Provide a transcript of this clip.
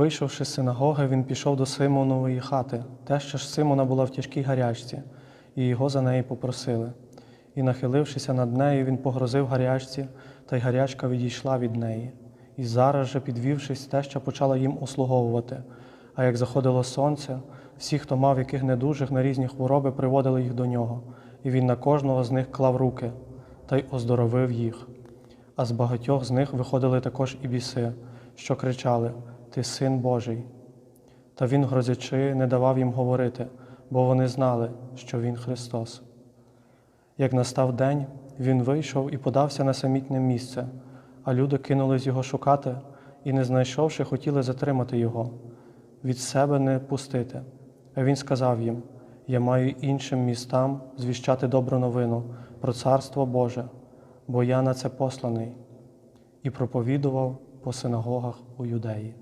Вийшовши з синагоги, він пішов до Симонової хати. Теща ж Симона була в тяжкій гарячці, і його за неї попросили. І, нахилившися над нею, він погрозив гарячці, та й гарячка відійшла від неї. І зараз же, підвівшись, теща почала їм услуговувати. А як заходило сонце, всі, хто мав яких недужих на різні хвороби, приводили їх до нього, і він на кожного з них клав руки та й оздоровив їх. А з багатьох з них виходили також і біси, що кричали Ти син Божий. Та він, грозячи, не давав їм говорити, бо вони знали, що він Христос. Як настав день, він вийшов і подався на самітне місце, а люди кинулись його шукати і, не знайшовши, хотіли затримати його, від себе не пустити. А він сказав їм: Я маю іншим містам звіщати добру новину про Царство Боже, бо я на це посланий, і проповідував по синагогах у юдеї.